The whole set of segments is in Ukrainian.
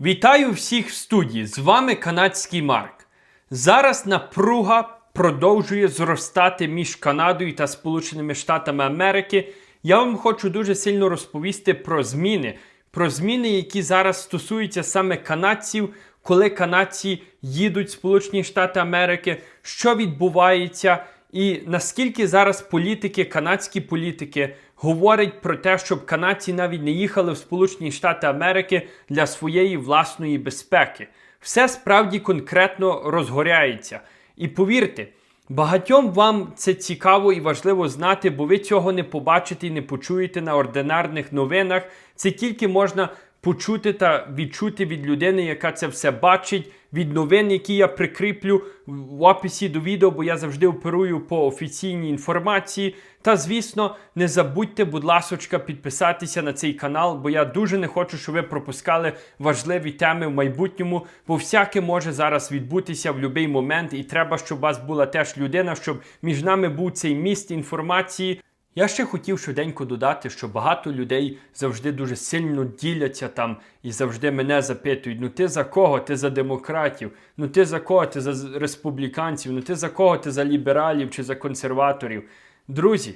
Вітаю всіх в студії! З вами канадський Марк. Зараз напруга продовжує зростати між Канадою та Сполученими Штатами Америки. Я вам хочу дуже сильно розповісти про зміни, про зміни, які зараз стосуються саме канадців, коли канадці їдуть в Сполучені Штати Америки, що відбувається, і наскільки зараз політики, канадські політики говорять про те, щоб канадці навіть не їхали в Сполучені Штати Америки для своєї власної безпеки. Все справді конкретно розгоряється. І повірте, багатьом вам це цікаво і важливо знати, бо ви цього не побачите і не почуєте на ординарних новинах. Це тільки можна почути та відчути від людини, яка це все бачить, від новин, які я прикріплю в описі до відео, бо я завжди оперую по офіційній інформації. Та, звісно, не забудьте, будь ласочка, підписатися на цей канал, бо я дуже не хочу, щоб ви пропускали важливі теми в майбутньому, бо всяке може зараз відбутися в будь-який момент, і треба, щоб у вас була теж людина, щоб між нами був цей міст інформації. Я ще хотів швиденько додати, що багато людей завжди дуже сильно діляться там і завжди мене запитують: ну ти за кого? Ти за демократів? Ну ти за кого? Ти за республіканців? Ну ти за кого? Ти за лібералів чи за консерваторів? Друзі,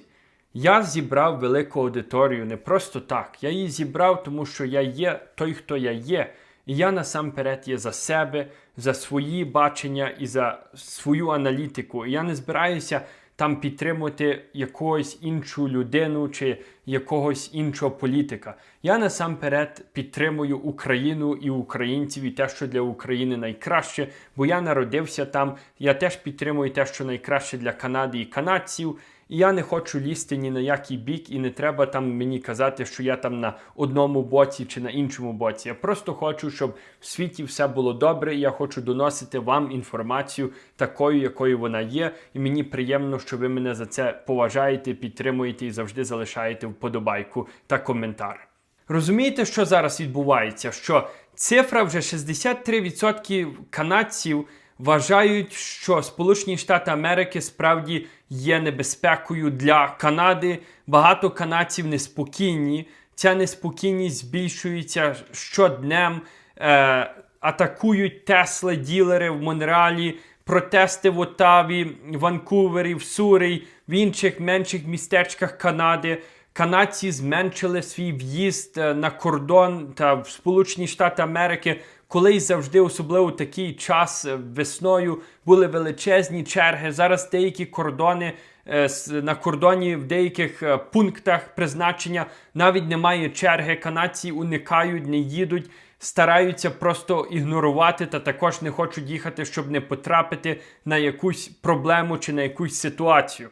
я зібрав велику аудиторію не просто так. Я її зібрав, тому що я є той, хто я є. І я насамперед є за себе, за свої бачення і за свою аналітику. І я не збираюся там підтримувати якогось іншу людину чи якогось іншого політика. Я насамперед підтримую Україну і українців і те, що для України найкраще, бо я народився там. Я теж підтримую те, що найкраще для Канади і канадців. І я не хочу лізти ні на який бік, і не треба там мені казати, що я там на одному боці чи на іншому боці. Я просто хочу, щоб в світі все було добре. і Я хочу доносити вам інформацію такою, якою вона є. І мені приємно, що ви мене за це поважаєте, підтримуєте і завжди залишаєте вподобайку та коментар. Розумієте, що зараз відбувається? Що цифра вже 63% канадців вважають, що Сполучені Штати Америки справді є небезпекою для Канади. Багато канадців неспокійні. Ця неспокійність збільшується щоднем. Е, атакують Тесли, ділери в Монреалі, протести в Отаві, Ванкувері, в Сурей, в інших менших містечках Канади. Канадці зменшили свій в'їзд е, на кордон та в Сполучені Штати Америки. Колись завжди, особливо такий час е, весною, були величезні черги. Зараз деякі кордони е, на кордоні в деяких е, пунктах призначення навіть немає черги. Канадці уникають, не їдуть, стараються просто ігнорувати та також не хочуть їхати, щоб не потрапити на якусь проблему чи на якусь ситуацію.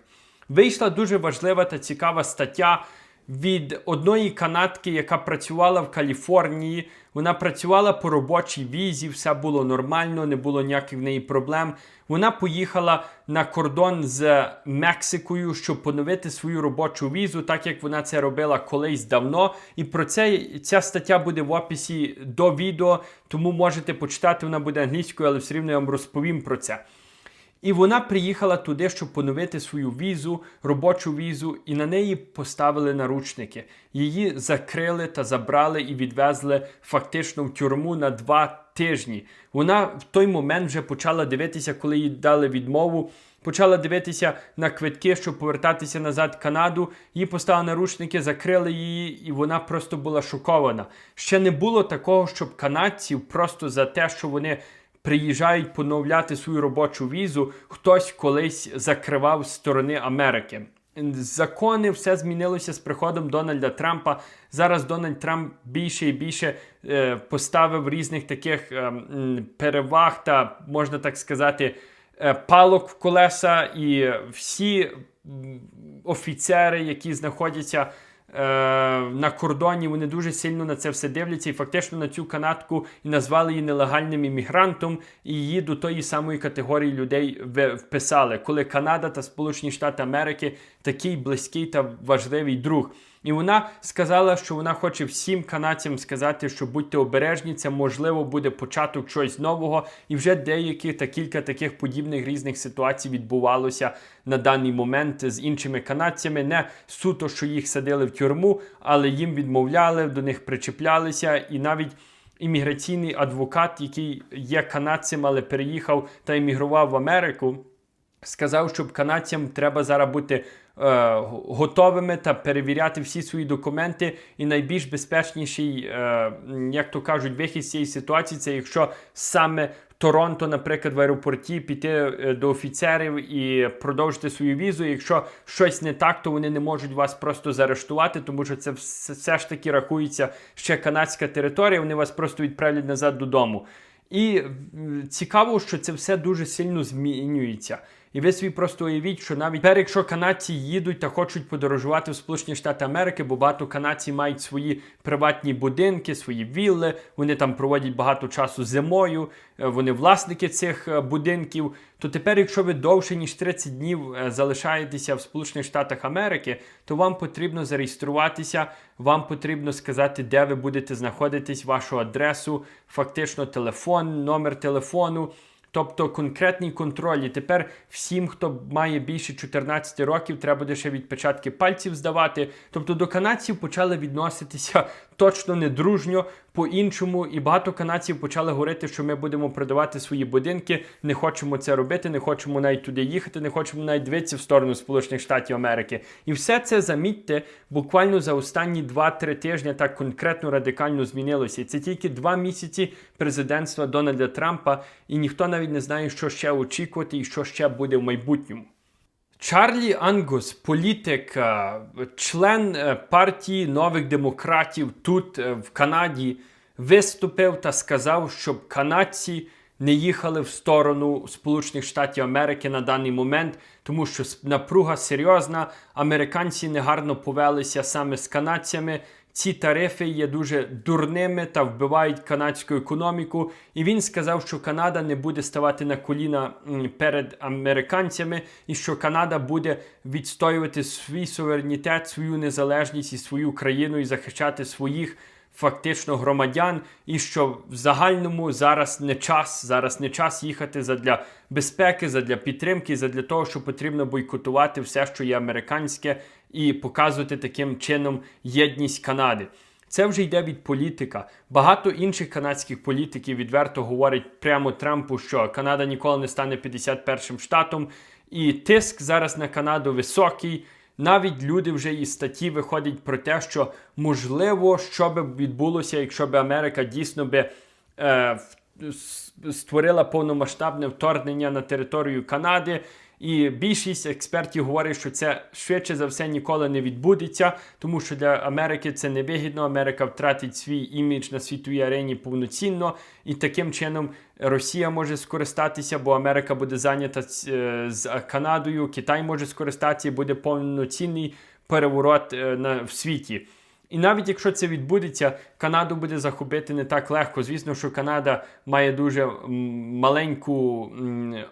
Вийшла дуже важлива та цікава стаття від одної канадки, яка працювала в Каліфорнії. Вона працювала по робочій візі, все було нормально, не було ніяких в неї проблем. Вона поїхала на кордон з Мексикою, щоб поновити свою робочу візу, так як вона це робила колись давно. І про це ця стаття буде в описі до відео, тому можете почитати, вона буде англійською, але все рівно я вам розповім про це. І вона приїхала туди, щоб поновити свою візу, робочу візу, і на неї поставили наручники. Її закрили та забрали і відвезли фактично в тюрму на два тижні. Вона в той момент вже почала дивитися, коли їй дали відмову. Почала дивитися на квитки, щоб повертатися назад в Канаду. Їй поставили наручники, закрили її, і вона просто була шокована. Ще не було такого, щоб канадців просто за те, що вони приїжджають поновляти свою робочу візу, хтось колись закривав сторони Америки. Закони все змінилося з приходом Дональда Трампа. Зараз Дональд Трамп більше і більше е, поставив різних таких е, переваг та, можна так сказати, е, палок в колеса, і всі офіцери, які знаходяться на кордоні, вони дуже сильно на це все дивляться. І фактично на цю канатку і назвали її нелегальним іммігрантом, і її до тої самої категорії людей вписали, коли Канада та Сполучені Штати Америки такий близький та важливий друг. І вона сказала, що вона хоче всім канадцям сказати, що будьте обережні, це можливо буде початок чогось нового, і вже деякі та кілька таких подібних різних ситуацій відбувалося на даний момент з іншими канадцями. Не суто, що їх садили в тюрму, але їм відмовляли, до них причіплялися, і навіть імміграційний адвокат, який є канадцем, але переїхав та іммігрував в Америку, сказав, що канадцям треба зараз бути готовими та перевіряти всі свої документи. І найбільш безпечніший, е, як то кажуть, вихід з цієї ситуації це якщо саме Торонто, наприклад, в аеропорті піти е, до офіцерів і продовжити свою візу. Якщо щось не так, то вони не можуть вас просто заарештувати, тому що це все ж таки рахується ще канадська територія. Вони вас просто відправлять назад додому. І цікаво, що це все дуже сильно змінюється. І ви собі просто уявіть, що навіть тепер, якщо канадці їдуть та хочуть подорожувати в Сполучені Штати Америки, бо багато канадців мають свої приватні будинки, свої вілли, вони там проводять багато часу зимою, е, вони власники цих е, будинків. То тепер, якщо ви довше ніж 30 днів е, залишаєтеся в Сполучених Штатах Америки, то вам потрібно зареєструватися, вам потрібно сказати, де ви будете знаходитись, вашу адресу, фактично телефон, номер телефону. Тобто конкретний контроль. Тепер всім, хто має більше 14 років, треба буде ще відпечатки пальців здавати. Тобто до канадців почали відноситися точно не дружньо, по-іншому. І багато канадців почали говорити, що ми будемо продавати свої будинки, не хочемо це робити, не хочемо навіть туди їхати, не хочемо навіть дивитися в сторону Сполучених Штатів Америки. І все це замітьте, буквально за останні 2-3 тижні так конкретно радикально змінилося. І це тільки два місяці президентства Дональда Трампа, і ніхто навіть не знає, що ще очікувати і що ще буде в майбутньому. Чарлі Ангус, політик, е, член е, партії нових демократів тут е, в Канаді, виступив та сказав, щоб канадці не їхали в сторону Сполучених Штатів Америки на даний момент, тому що напруга серйозна. Американці негарно повелися саме з канадцями. Ці тарифи є дуже дурними та вбивають канадську економіку. І він сказав, що Канада не буде ставати на коліна перед американцями, і що Канада буде відстоювати свій суверенітет, свою незалежність і свою країну і захищати своїх фактично громадян, і що в загальному зараз не час, зараз не час їхати задля безпеки, задля підтримки, задля того, що потрібно бойкотувати все, що є американське, і показувати таким чином єдність Канади. Це вже йде від політика. Багато інших канадських політиків відверто говорять прямо Трампу, що Канада ніколи не стане 51-м штатом, і тиск зараз на Канаду високий. Навіть люди вже із статті виходять про те, що можливо, що би відбулося, якщо б Америка дійсно би е, створила повномасштабне вторгнення на територію Канади. І більшість експертів говорить, що це швидше за все ніколи не відбудеться, тому що для Америки це невигідно. Америка втратить свій імідж на світовій арені повноцінно, і таким чином Росія може скористатися, бо Америка буде зайнята е, з Канадою, Китай може скористатися, і буде повноцінний переворот е, в світі. І навіть якщо це відбудеться, Канаду буде захопити не так легко. Звісно, що Канада має дуже маленьку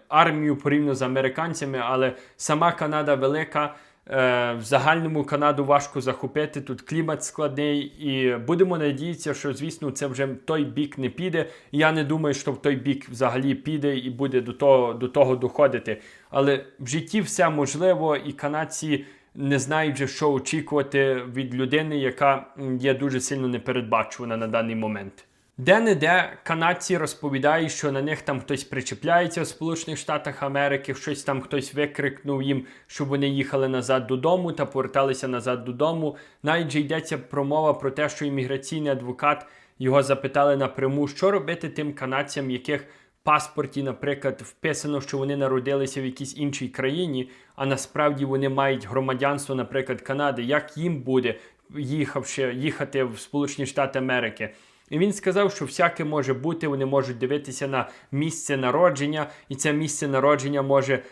армію порівняно з американцями, але сама Канада велика. Е, в загальному Канаду важко захопити. Тут клімат складний, і будемо надіятися, що звісно це вже в той бік не піде. Я не думаю, що в той бік взагалі піде і буде до того, до того доходити. Але в житті все можливо, і канадці не знають вже, що очікувати від людини, яка є дуже сильно непередбачувана на даний момент. Де-не-де канадці розповідають, що на них там хтось причепляється в Сполучених Штатах Америки, щось там хтось викрикнув їм, щоб вони їхали назад додому та поверталися назад додому. Навіть же йдеться промова про те, що імміграційний адвокат його запитали напряму, що робити тим канадцям, яких паспорті, наприклад, вписано, що вони народилися в якійсь іншій країні, а насправді вони мають громадянство, наприклад, Канади. Як їм буде, їхавши їхати в Сполучені Штати Америки? І він сказав, що всяке може бути, вони можуть дивитися на місце народження, і це місце народження може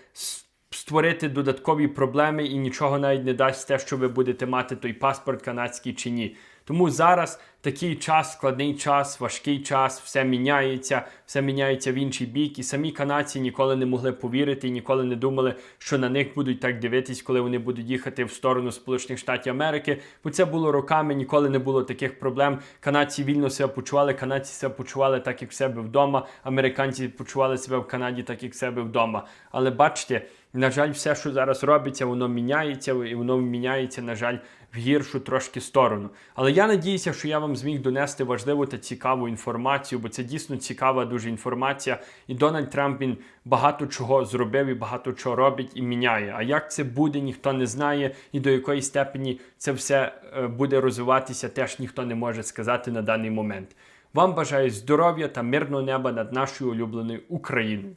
створити додаткові проблеми і нічого навіть не дасть те, що ви будете мати той паспорт канадський чи ні. Тому зараз такий час, складний час, важкий час, все міняється, все міняється в інший бік. І самі канадці ніколи не могли повірити ніколи не думали, що на них будуть так дивитись, коли вони будуть їхати в сторону Сполучених Штатів Америки. Бо це було роками, ніколи не було таких проблем. Канадці вільно себе почували, канадці себе почували так, як в себе вдома. Американці почували себе в Канаді, так як в себе вдома. Але бачите. На жаль, все, що зараз робиться, воно міняється, і воно міняється, на жаль, в гіршу трошки сторону. Але я надіюся, що я вам зміг донести важливу та цікаву інформацію, бо це дійсно цікава дуже інформація. І Дональд Трамп він багато чого зробив і багато чого робить і міняє. А як це буде, ніхто не знає, і до якої степені це все е, буде розвиватися, теж ніхто не може сказати на даний момент. Вам бажаю здоров'я та мирного неба над нашою улюбленою Україною.